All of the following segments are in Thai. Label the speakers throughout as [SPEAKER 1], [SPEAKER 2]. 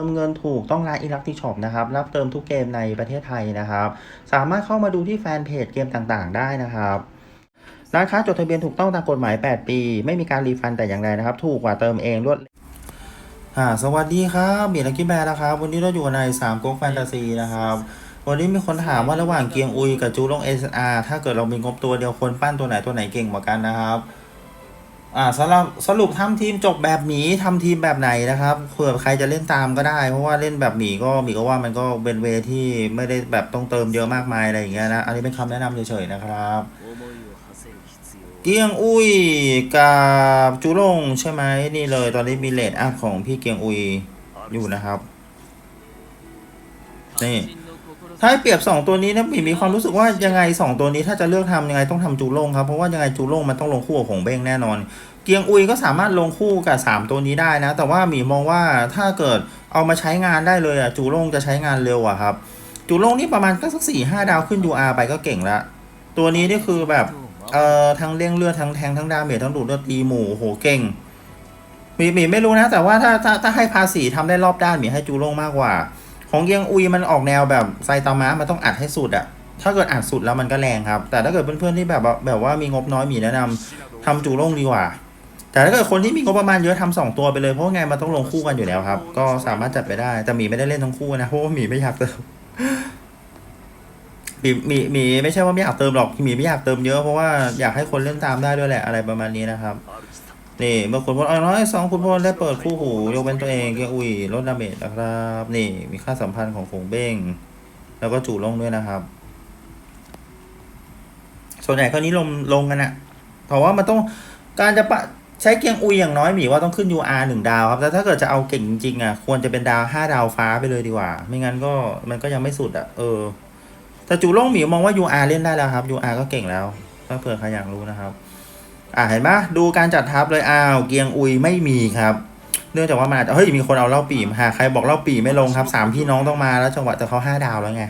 [SPEAKER 1] ติมเงินถูกต้องร้าน Electric Shop นะครับ รับเติมทุกเกมในประเทศไทยนะครับ สามารถเข้ามาดูที่แฟนเพจเกมต่างๆ ได้นะครับร้านค้าจดทะเบียนถูกต้องตามกฎหมาย 8 ปี ไม่มีการรีฟันแต่อย่างใดนะครับ ถูกกว่าเติมเองรวดอ่าสวัสดีครับเบียร์ลักกี้แบร์นะครับ วันนี้เราอยู่ใน3ก๊กแฟนตาซีนะครับ วันนี้มีคนถามว่าระหว่างเกียงอุยกับจูลง SR ถ้าเกิดเรามีงบตัวเดียวคนปั้นตัวไหนตัวไหนเก่งกว่ากันนะครับ อ่าสำหรับสรุปทำทีมจบแบบหมีทำทีมแบบไหนนะครับเผื่อใครจะเล่นตามก็ได้ เพราะว่าเล่นแบบหมีก็หมีก็ว่ามันก็เป็นเวที่ไม่ได้แบบต้องเติมเยอะมากมายอะไรอย่างเงี้ยนะอันนี้เป็นคำแนะนำเฉยๆนะครับเกียงอุ้ยกับจูรงใช่ไหมนี่เลย ตอนนี้มีเลดอัพของพี่เกียงอุ้ยอยู่นะครับ นี่ ถ้าเปรียบ 2 ตัวนี้นะหมีมีความรู้สึกว่ายังไง 2 ตัวนี้ถ้าจะเลือกทำยังไงต้องทำจูลงครับ เพราะว่ายังไงจูลงมันต้องลงคู่กับหงเบ้งแน่นอน เกียงอุยก็สามารถลงคู่กับ 3 ตัวนี้ได้นะ แต่ว่าหมีมองว่าถ้าเกิดเอามาใช้งานได้เลยอะจูลงจะใช้งานเร็วอะครับ จูลงนี่ประมาณก็สักสี่ห้าดาวขึ้น UR ไปก็เก่งละตัวนี้นี่คือแบบเอ่อทั้งเลี้ยงเลือดทั้งแทงทั้งดาเมจทั้งดูดเลือดตีหมู่โหเก่งหมีหมีไม่รู้นะ แต่ว่าถ้าถ้าถ้าให้ภาษีทำได้รอบด้านหมีให้จูลงมากกว่า ของเกียงอุยมันออกแนวแบบไซตามะมันต้องอัดให้สุดอะถ้าเกิดอัดสุดแล้วมันก็แรงครับ แต่ถ้าเกิดเพื่อนๆที่แบบว่าแบบว่ามีงบน้อยหมีแนะนำทำจูโล่งดีกว่า แต่ถ้าเกิดคนที่มีงบประมาณเยอะทำสองตัวไปเลยเพราะไงมันต้องลงคู่กันอยู่แล้วครับ ก็สามารถจัดไปได้แต่หมีไม่ได้เล่นทั้งคู่นะเพราะว่าหมีไม่อยากเติมหมีหมีหมีไม่ใช่ว่าไม่อยากเติมหรอกหมีไม่อยากเติมเยอะเพราะว่าอยากให้คนเล่นตามได้ด้วยแหละอะไรประมาณนี้นะครับ นี่เมื่อคุณพลเอาน้อยสองคุณพลได้เปิดคู่หูยกเป็นตัวเองเกียงอุยลดดาเมจนะครับ นี่มีค่าสัมพันธ์ของผงเบ้ง แล้วก็จู่ลงด้วยนะครับ ส่วนใหญ่ก็นิลมลงกันอะเพราะว่ามันต้องการจะปะใช้เกียงอุยอย่างน้อยหมีว่าต้องขึ้น UR หนึ่งดาวครับ แต่ถ้าเกิดจะเอาเก่งจริงๆอะควรจะเป็นดาวห้าดาวฟ้าไปเลยดีกว่า ไม่งั้นก็มันก็ยังไม่สุดอะเออ แต่จู่ลงหมีมองว่า UR เล่นได้แล้วครับ UR ก็เก่งแล้ว ถ้าเผื่อใครอยากรู้นะครับ อ่าเห็นปะดูการจัดทัพเลยอ้าวเกียงอุยไม่มีครับ เนื่องจากว่ามันอาจจะเฮ้ยมีคนเอาเล่าปีมาหาใครบอกเล่าปีไม่ลงครับสามพี่น้องต้องมาแล้วจังหวะแต่เขาห้าดาวแล้วไง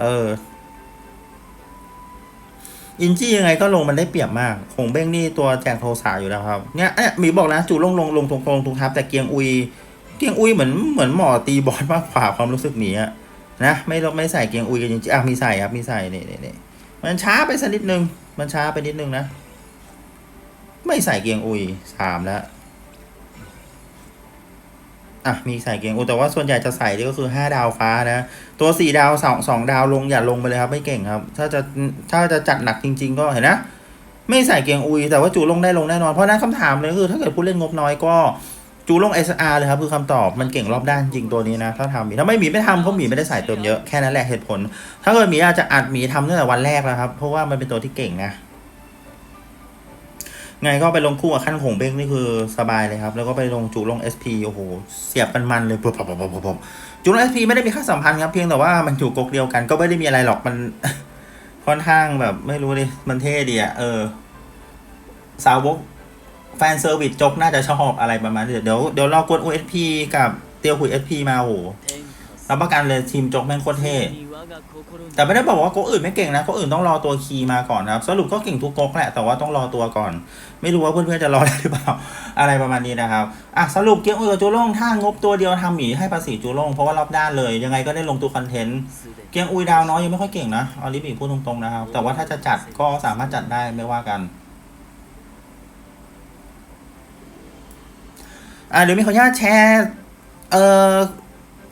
[SPEAKER 1] เอออินจี้ยังไงก็ลงมันได้เปรียบมากคงเบ้งนี่ตัวแจกโทสาอยู่แล้วครับเนี่ยเอ๊ะมีบอกนะจู่ลงลงลงตรงตรงทุกทับแต่เกียงอุย เกียงอุยเหมือนเหมือนหมอตีบอลมากกว่าความรู้สึกหมีอะนะไม่ไม่ใส่เกียงอุยกันจริงๆอะมีใส่ครับมีใส่เนี่นี่นี่มันช้าไปสักนิดนึง มันช้าไปนิดนึงนะ ไม่ใส่เกียงอุยสามแล้วอะมีใส่เกียงอุยแต่ว่าส่วนใหญ่จะใส่ก็คือห้าดาวฟ้านะ ตัวสี่ดาวสองสองดาวลงอย่าลงไปเลยครับ ไม่เก่งครับ ถ้าจะถ้าจะจัดหนักจริง ๆ ก็เห็นนะไม่ใส่เกียงอุย แต่ว่าจูลงได้ลงแน่นอนเพราะนั้นคำถามเลยคือถ้าเกิดผู้เล่นงบน้อยก็จูลง SR เลยครับ คือคำตอบมันเก่งรอบด้านจริงตัวนี้นะ ถ้าทำหมีถ้าไม่หมีไม่ทำเพราะหมีไม่ได้ใส่เติมเยอะแค่นั้นแหละเหตุผล ถ้าเกิดหมีอาจจะอัดหมีทำตั้งแต่วันแรกแล้วครับ เพราะว่ามันเป็นตัวที่เก่งนะ ไงก็ไปลงคู่กับขั้นขงเบกนี่คือสบายเลยครับ แล้วก็ไปลงจุลง SP โอ้โห เสียบมันมันเลยปุ๊บปุ๊บปุ๊บปุ๊บจุลง SP ไม่ได้มีค่าสัมพันธ์ครับ เพียงแต่ว่ามันอยู่กกเดียวกัน ก็ไม่ได้มีอะไรหรอกมันค่อนข้างแบบไม่รู้ดิมันเท่ดีอะเออ สาวกแฟนเซอร์วิสจกน่าจะชอบอะไรประมาณนี้เดี๋ยวเดี๋ยวเรากด USP กับเตียวหุย SP มาโอ้โหรับประกันเลยทีมจกแม่งโคตรเท่ แต่ไม่ได้บอกว่าก๊กอื่นไม่เก่งนะก๊กอื่นต้องรอตัวคีย์มาก่อนนะครับ สรุปก็เก่งทุกก๊กแหละแต่ว่าต้องรอตัวก่อน ไม่รู้ว่าเพื่อนๆจะรอได้หรือเปล่าอะไรประมาณนี้นะครับอะสรุปเกียงอุยกับจูโล่งถ้างบตัวเดียวทำหมีให้ภาษีจูโล่งเพราะว่ารอบด้านเลยยังไงก็ได้ลงตัวคอนเทนต์
[SPEAKER 2] すで
[SPEAKER 1] เกียงอุยดาวน้อยยังไม่ค่อยเก่งนะเอาลิบีพูดตรงๆนะครับ แต่ว่าถ้าจะจัดก็สามารถจัดได้ไม่ว่ากันอะเดี๋ยวมีขออนุญาตแชร์เอ่อ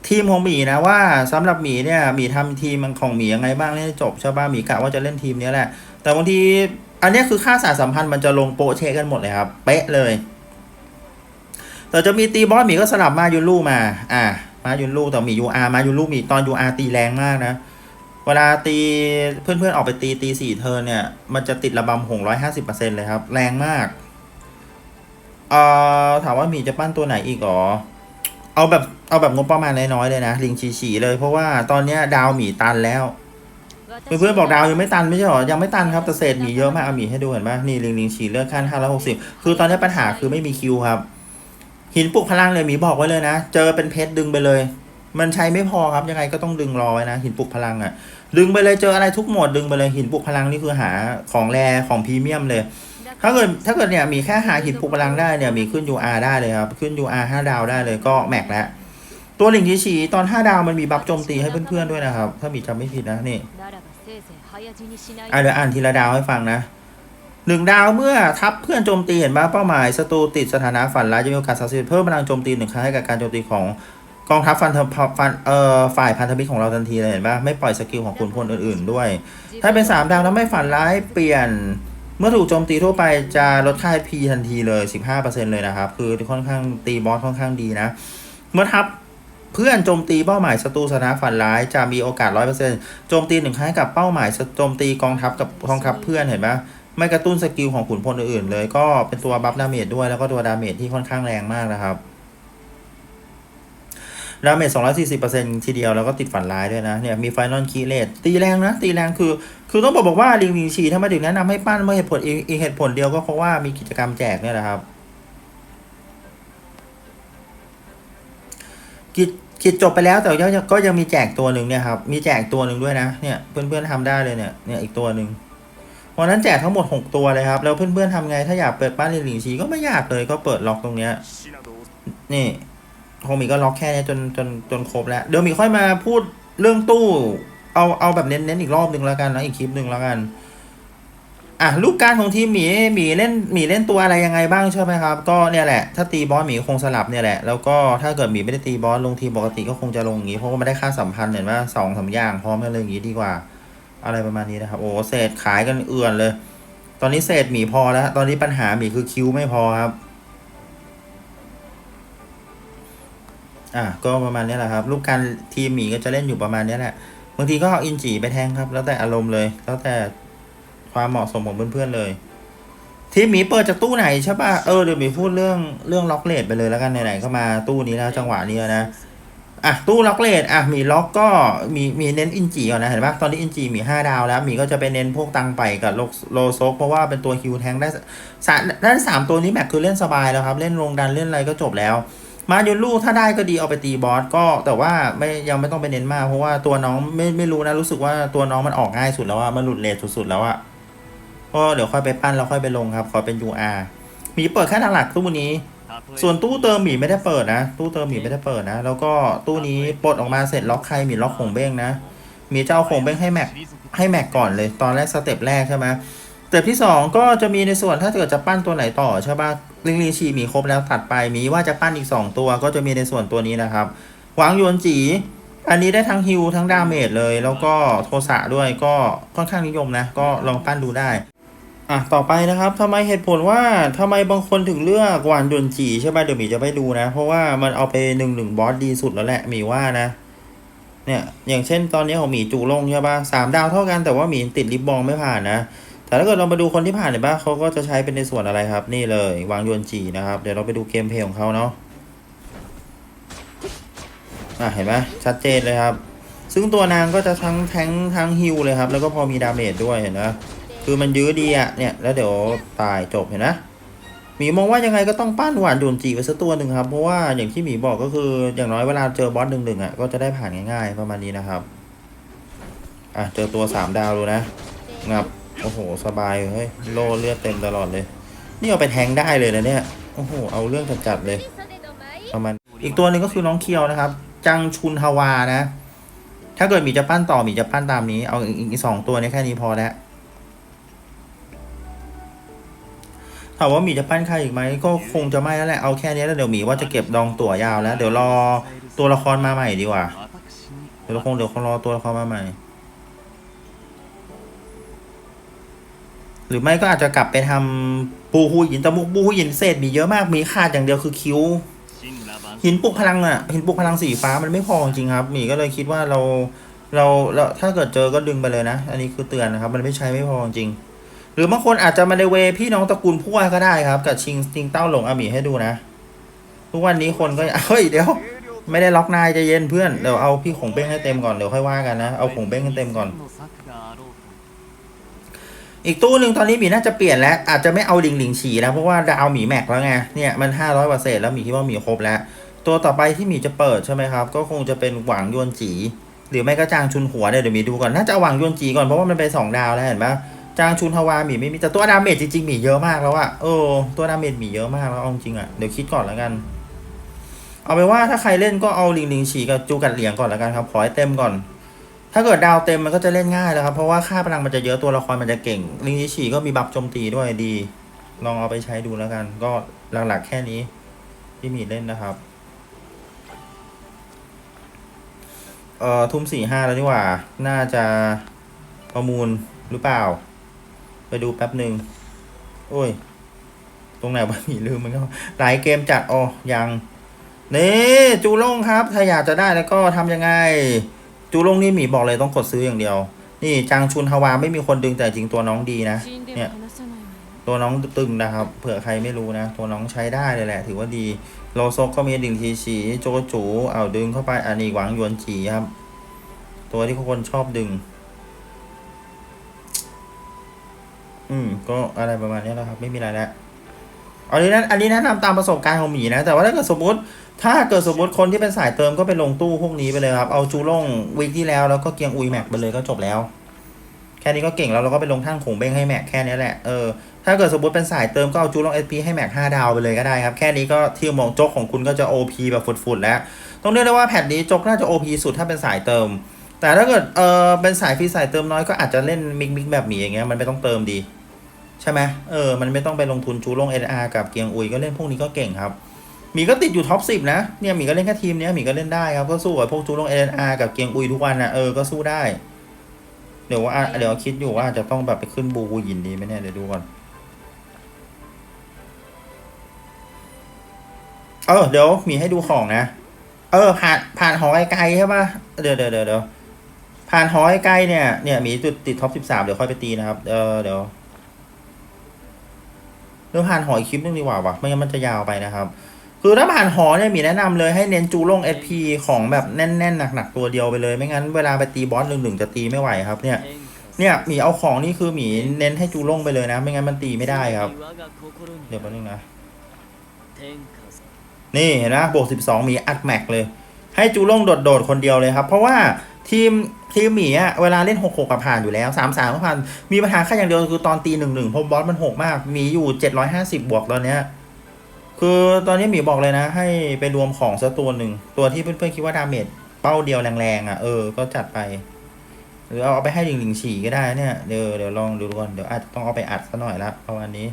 [SPEAKER 1] ทีมของหมีนะว่าสำหรับหมีเนี่ยหมีทำทีมของหมียังไงบ้างเนี่ยจบใช่ป่ะหมีกะว่าจะเล่นทีมนี้แหละ แต่บางทีอันนี้คือค่าสารสัมพันธ์มันจะลงโปเชกันหมดเลยครับ เป๊ะเลย แต่จะมีตีบอสหมีก็สลับมายุนลู่มา อ่า มายุนลู่แต่หมียูอาร์มายุนลู่หมีตอนยูอาร์ตีแรงมากนะเวลาตีเพื่อนๆออกไปตีตีสี่เทิร์นเนี่ย มันจะติดระบำหงร้อยห้าสิบเปอร์เซ็นต์เลยครับ แรงมากเอ่อถามว่าหมีจะปั้นตัวไหนอีกหรอ เอาแบบเอาแบบงบประมาณน้อยๆเลยนะ ลิงฉีๆเลยเพราะว่าตอนเนี้ยดาวหมีตันแล้วเพื่อนๆบอกดาวยังไม่ตันไม่ใช่หรอ ยังไม่ตันครับแต่เศษหมีเยอะมากเอาหมีให้ดูเห็นปะนี่ลิงลิงฉีเลือดขั้นห้าร้อยหกสิบคือตอนนี้ปัญหาคือไม่มีคิวครับ หินปลุกพลังเลยหมีบอกไว้เลยนะ เจอเป็นเพชรดึงไปเลย มันใช้ไม่พอครับยังไงก็ต้องดึงรอไว้นะ หินปลุกพลังอะ่ะ ดึงไปเลยเจออะไรทุกโหมดดึงไปเลยหินปลุกพลังนี่คือหาของแรของพรีเมียมเลย ถ้าเกิดถ้าเกิดเนี่ยมีแค่หาหินปลุพลังได้เนี่ยมีขึ้น UR ได้เลยครับ ขึ้น UR 5 ดาวได้เลยก็แม็กแล้ว ตัวหลิงยีชีตอน 5 ดาวมันมีบัฟโจมตีให้เพื่อนๆด้วยนะครับ ถ้ามีจำไม่ผิดนะนี่อะเดี๋ยวอ่านทีละดาวให้ฟังนะหนึ่งดาวเมื่อทับเพื่อนโจมตีเห็นบ้าเป้าหมายศัตรูติดสถานะฝันร้ายจะมีโอกาสสักสิเพิ่มพลังโจมตีหนึ่งครั้งให้กับการโจมตีของกองทัพฟันฟันเอ่อฝ่ายพันธมิตรของเราทันทีเลยเห็นปะไม่ปล่อยสกิลของคุณพลอื่น ๆ ด้วย ถ้าเป็นสามดาวแล้วไม่ฝันร้ายเปลี่ยน เมื่อถูกโจมตีทั่วไปจะลดค่า HP ทันทีเลย 15%เลยนะครับ คือค่อนข้างตีบอสค่อนข้างดีนะ เมื่อทัพเพื่อนโจมตีเป้าหมายศัตรูสถานะฝันร้ายจะมีโอกาส 100%โจมตีหนึ่งครั้งกับเป้าหมายโจมตีกองทัพกับกองทัพเพื่อนเห็นปะไม่กระตุ้นสกิลของขุนพลอื่นๆเลย ก็เป็นตัวบัฟดาเมจด้วยแล้วก็ตัวดาเมจที่ค่อนข้างแรงมากนะครับ ดาเมจ240%ทีเดียวแล้วก็ติดฝันร้ายด้วยนะเนี่ยมีไฟนอลคีเลตตีแรงนะ ตีแรงคือ คือต้องบอกบอกว่าลิงวิงชีถ้ามาถึงแนะนำให้ปั้นเมื่อเหตุผลอีกเหตุผลเดียวก็เพราะว่ามีกิจกรรมแจกเนี่ยแหละครับกิจกิจจบไปแล้วแต่ก็ยังก็ยังมีแจกตัวหนึ่งเนี่ยครับมีแจกตัวหนึ่งด้วยนะเนี่ยเพื่อนๆทำได้เลยเนี่ยเนี่ยอีกตัวหนึ่งวันนั้นแจกทั้งหมด 6 ตัวเลยครับ แล้วเพื่อนๆทำไงถ้าอยากเปิดบ้านลิงวิงชีก็ไม่ยากเลยก็เปิดล็อกตรงเนี้ยนี่ โฮมีก็ล็อกแค่เนี้ยจนจนจนครบแล้ว เดี๋ยวมีค่อยมาพูดเรื่องตู้ เอาเอาแบบเน้นๆอีกรอบหนึ่งแล้วกันนะอีกคลิปหนึ่งแล้วกัน อะลูกการของทีมหมีหมีเล่นหมีเล่นตัวอะไรยังไงบ้างใช่ไหมครับ ก็เนี่ยแหละ ถ้าตีบอสหมีคงสลับเนี่ยแหละ แล้วก็ถ้าเกิดหมีไม่ได้ตีบอสลงทีปกติก็คงจะลงอย่างนี้เพราะว่าไมันได้ค่าสัมพันธ์เห็นว่าสองสามอย่างพร้อมกันเลยอย่างนี้ดีกว่า อะไรประมาณนี้นะครับ โอ้เศษขายกันเอื่อนเลย ตอนนี้เศษหมีพอแล้ว ตอนนี้ปัญหาหมีคือคิวไม่พอครับ อะก็ประมาณนี้แหละครับลูกการทีมหมีก็จะเล่นอยู่ประมาณนี้แหละบางทีก็เอาอินจีไปแทงครับ แล้วแต่อารมณ์เลย แล้วแต่ความเหมาะสมของเพื่อนๆเลย ทีมหมีเปิดจากตู้ไหนใช่ป่ะเออเดี๋ยวหมีพูดเรื่องเรื่องล็อกเลดไปเลยแล้วกันไหนๆก็มาตู้นี้แล้วจังหวะนี้แล้วนะอะตู้ล็อกเลดอะมีล็อกก็มีมีเน้นอินจีก่อนนะเห็นปะตอนนี้อินจีมีห้าดาวแล้วมีก็จะไปเน้นพวกตังไปกับโลโลโซกเพราะว่าเป็นตัวฮิวแทงได้สามด้านสามตัวนี้แม็กคือเล่นสบายแล้วครับ เล่นลงดันเล่นอะไรก็จบแล้ว มาโยนลูกถ้าได้ก็ดีเอาไปตีบอสก็แต่ว่าไม่ยังไม่ต้องไปเน้นมากเพราะว่าตัวน้องไม่ไม่รู้นะรู้สึกว่าตัวน้องมันออกง่ายสุดแล้วอะมันหลุดเลทสุดๆแล้วอะก็เดี๋ยวค่อยไปปั้นแล้วค่อยไปลงครับขอเป็น UR มีเปิดแค่หลักๆตู้นี้ ส่วนตู้เติมหมีไม่ได้เปิดนะ ตู้เติมหมีไม่ได้เปิดนะ แล้วก็ตู้นี้ปลดออกมาเสร็จล็อกใครหมีล็อกของเบ้งนะหมีจะเอาของเบ้งให้แม็กให้แม็กก่อนเลย ตอนแรกสเต็ปแรกใช่ไหมสเต็ปที่สองก็จะมีในส่วนถ้าเกิดจะปั้นตัวไหนต่อใช่ปะ ลิงลีชีมีครบแล้วตัดไปมีว่าจะปั้นอีกสองตัวก็จะมีในส่วนตัวนี้นะครับหวางโยนจี อันนี้ได้ทั้งฮิวทั้งดาเมจเลย แล้วก็โทสะด้วยก็ค่อนข้างนิยมนะ ก็ลองปั้นดูได้อะต่อไปนะครับทำไมเหตุผลว่าทำไมบางคนถึงเลือกหวานยนจีใช่ไหมเดี๋ยวมีจะไปดูนะ เพราะว่ามันเอาไปหนึ่งหนึ่งบอสดีสุดแล้วแหละมีว่านะเนี่ยอย่างเช่นตอนนี้ของหมีจูลงใช่ปะสามดาวเท่ากันแต่ว่าหมีติดลิบบองไม่ผ่านนะ แต่ถ้าเกิดเรามาดูคนที่ผ่านเห็นปะเขาก็จะใช้เป็นในส่วนอะไรครับ นี่เลยวางยนจีนะครับ เดี๋ยวเราไปดูเกมเพลย์ของเขาเนาะอะเห็นไหมชัดเจนเลยครับ ซึ่งตัวนางก็จะทั้งแทงทั้งฮิวเลยครับ แล้วก็พอมีดาเมจด้วยเห็นไหมคือมันยื้อดีอะเนี่ยแล้วเดี๋ยวตายจบเห็นนะหมีมองว่ายังไงก็ต้องปั้นหวานโดนจีไปสักตัวหนึ่งครับ เพราะว่าอย่างที่หมีบอกก็คืออย่างน้อยเวลาเจอบอสหนึ่งหนึ่งอะก็จะได้ผ่านง่ายๆ ประมาณนี้นะครับ อะเจอตัวสามดาวดูนะงับ โอ้โห สบายเฮ้ย โลเลือดเต็มตลอดเลย นี่เอาไปแทงได้เลยนะเนี่ย โอ้โห เอาเรื่องจัดๆเลย ประมาณ อีกตัวหนึ่งก็คือน้องเคียวนะครับ จังชุนฮาวานะ ถ้าเกิดมีจะปั้นต่อมีจะปั้นตามนี้ เอาอีกสองตัวนี้แค่นี้พอแล้วถามว่าหมีจะปั้นใครอีกไหมก็คงจะไม่แล้วแหละเอาแค่นี้แล้วเดี๋ยวหมีว่าจะเก็บดองตั๋วยาวแล้ว เดี๋ยวรอตัวละครมาใหม่ดีกว่าเดี๋ยวคงเดี๋ยวคงรอตัวละครมาใหม่ หรือไม่ก็อาจจะกลับไปทำปูหูหินต่มุกปูหูหินเศษมีเยอะมากมีขาดอย่างเดียวคือคิ้ว หินปลุกพลังอะ หินปลุกพลังสีฟ้ามันไม่พอจริงครับหมีก็เลยคิดว่าเราเราเราถ้าเกิดเจอก็ดึงไปเลยนะ อันนี้คือเตือนนะครับ มันไม่ใช้ไม่พอจริง หรือบางคนอาจจะมาในเวพี่น้องตระกูลพั่วก็ได้ครับ กับชิงชิงเต้าหลงอาหมีให้ดูนะ ทุกวันนี้คนก็เฮ้ยเดี๋ยว ไม่ได้ล็อกนายใจเย็นเพื่อนเดี๋ยวเอาพี่ขงเบ้งให้เต็มก่อนเดี๋ยวค่อยว่ากันนะเอาขงเบ้งให้เต็มก่อน อีกตู้หนึ่งตอนนี้หมีน่าจะเปลี่ยนแล้ว อาจจะไม่เอาลิงลิงฉีแล้วเพราะว่าดาวหมีแม็กแล้วไงเนี่ยมันห้าร้อยเปอร์เซ็นต์แล้วหมีคิดว่าหมีครบแล้ว ตัวต่อไปที่หมีจะเปิดใช่ไหมครับ ก็คงจะเป็นหวังยวนจี หรือไม่ก็จางชุนหัวเนี่ยเดี๋ยวหมีดูก่อนน่าจะหวังยวนจีก่อนเพราะว่ามันเป็นสองดาวแล้วเห็นปะจางชุนฮาวาหมีไม่มีแต่ตัวดาเมจจริงๆหมีเยอะมากแล้วอะเออตัวดาเมจหมีเยอะมากแล้วเอาจริงอะเดี๋ยวคิดก่อนแล้วกัน เอาไปว่าถ้าใครเล่นก็เอาลิงลิงฉีกับจูกัดเหลียงก่อนและกันครับขอให้เต็มก่อน ถ้าเกิดดาวเต็มมันก็จะเล่นง่ายแล้วครับ เพราะว่าค่าพลังมันจะเยอะตัวละครมันจะเก่งลิงลิงฉีก็มีบัฟโจมตีด้วยดี ลองเอาไปใช้ดูแล้วกัน ก็หลักๆแค่นี้ ที่มีเล่นนะครับเอ่อทุ่มสี่ห้าแล้วนี่หว่า น่าจะประมูลหรือเปล่า ไปดูแป๊บหนึ่งโอ้ย ตรงไหนวะมีลืมมันก็หลายเกมจัดอ๋อยังนี่จูลงครับ ถ้าอยากจะได้แล้วก็ทำยังไง จูลงนี่หมีบอกเลยต้องกดซื้ออย่างเดียว นี่จางชุนฮาวาไม่มีคนดึงแต่จริงตัวน้องดีนะ เนี่ย ตัวน้องตึงนะครับ เผื่อใครไม่รู้นะ ตัวน้องใช้ได้เลยแหละ ถือว่าดี โลโซก็มีดึงทีฉีโจจูเอาดึงเข้าไปอันนี้หวังยวนจีครับ ตัวที่คนชอบดึง อืม ก็อะไรประมาณนี้แล้วครับ ไม่มีอะไรแล้ว อันนี้นะอันนี้แนะนำตามประสบการณ์ของหมีนะ แต่ว่าถ้าเกิดสมมติ ถ้าเกิดสมมติคนที่เป็นสายเติมก็ไปลงตู้พวกนี้ไปเลยครับ เอาจูล่งวีคที่แล้วแล้วก็เกียงอุยแม็กไปเลยก็จบแล้ว แค่นี้ก็เก่งแล้วเราก็ไปลงท่านขงเบ้งให้แม็กแค่นี้แหละ เออ ถ้าเกิดสมมติเป็นสายเติมก็เอาจูลงเอสพีให้แม็กห้าดาวไปเลยก็ได้ครับ แค่นี้ก็ที่มองจกของคุณก็จะ OP แบบฟุดๆแล้ว ต้องเรียกได้ว่าแพทนี้จกน่าจะ OP สุดถ้าเป็นสายเติม แต่ถ้าเกิด เออเป็นสายฟรีสายเติมน้อยก็อาจจะเล่นมิกมิกแบบหมีอย่างเงี้ยมันไม่ต้องเติมดี ใช่ไหมเออ มันไม่ต้องไปลงทุนจูลง SR กับเกียงอุยก็เล่นพวกนี้ก็เก่งครับหมีก็ติดอยู่ท็อปสิบนะ เนี่ยหมีก็เล่นแค่ทีมเนี้ยหมีก็เล่นได้ครับ ก็สู้กับพวกจูลง SR กับเกียงอุยทุกวันนะเออ ก็สู้ได้ เดี๋ยวว่าอะเดี๋ยวคิดอยู่ว่าจะต้องแบบไปขึ้นบูบูยินดีไหมเนี่ยเดี๋ยวดูก่อนเออเดี๋ยวมีให้ดูของนะ เออ ผ่านผ่านหอไกลๆใช่ปะเดี๋ยวเดี๋ยวเดี๋ยวเดี๋ยวผ่านหอไกลๆเนี่ยเนี่ยมีจุดติดท็อปสิบสามเดี๋ยวค่อยไปตีนะครับ เออเดี๋ยว เราผ่านหออีกคลิปนึงดีกว่าวะไม่งั้นมันจะยาวไปนะครับ คือถ้าผ่านหอเนี่ยมีแนะนำเลยให้เน้นจูลงเอสพีของแบบแน่นๆหนักๆตัวเดียวไปเลยไม่งั้นเวลาไปตีบอสหนึ่งหนึ่งจะตีไม่ไหวครับเนี่ยเนี่ยหมีเอาของนี่คือหมีเน้นให้จูลงไปเลยนะ ไม่งั้นมันตีไม่ได้ครับ เดี๋ยวแป๊บนึงนะนี่เห็นไหมบวกสิบสองหมีอัดแม็กเลย ให้จูลงโดดๆคนเดียวเลยครับ เพราะว่า ทีมทีมหมีอะเวลาเล่นหกหกกับผ่านอยู่แล้วสามสามก็ผ่าน มีปัญหาแค่อย่างเดียวคือตอนตีหนึ่งหนึ่งพราะบอสมันหกมาก มีอยู่เจ็ดร้อยห้าสิบบวกตอนเนี้ยคือตอนนี้หมีบอกเลยนะ ให้ไปรวมของสักตัวหนึ่ง ตัวที่เพื่อนๆคิดว่าดาเมจเป้าเดียวแรงๆอะเออก็จัดไป หรือเอาไปให้หลิงหลิงฉี่ก็ได้เนี่ยเดี๋ยวเดี๋ยวลองดูก่อนเดี๋ยวอาจจะต้องเอาไปอัดซะหน่อยละประมาณนี้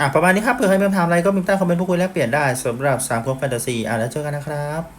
[SPEAKER 1] อะประมาณนี้ครับเผื่อใครมีคำถามอะไรก็มีใต้คอมเมนต์พูดคุยแลกเปลี่ยนได้สำหรับสามก๊กแฟนตาซีอะแล้วเจอกันนะครับ